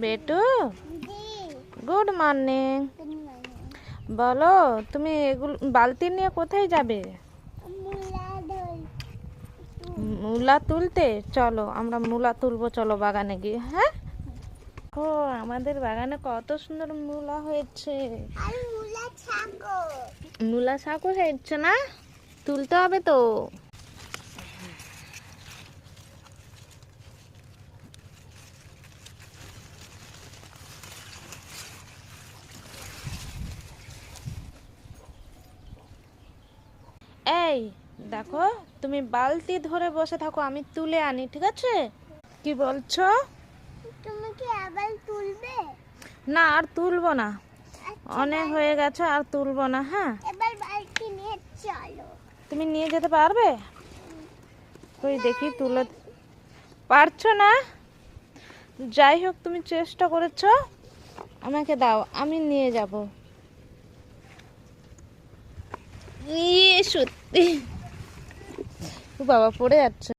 বেটু? Good morning বলো তুমি এগুলো বালতি নিয়ে কোথায় যাবে? মূলা তুলতে? চলো আমরা মূলা তুলবো চলো বাগানে গিয়ে হ্যাঁ? ও আমাদের বাগানে কত সুন্দর মূলা হয়েছে। মূলা শাকও হয়েছে না? তুলতে হবে তো। এই দেখো তুমি বালতি ধরে বসে থাকো আমি তুলে আনি ঠিক আছে? কি বলছো? তুমি কি আবার তুলবে? না আর তুলবো না। অনেক হয়ে গেছে আর তুলবো না হ্যাঁ? এবার বালতি নিয়ে চলো। তুমি নিয়ে যেতে পারবে? ওই দেখি তুলে পারছ না? যাই হোক তুমি চেষ্টা করেছ। আমাকে দাও আমি নিয়ে যাব। সত্যি। বাবা পড়ে যাচ্ছে।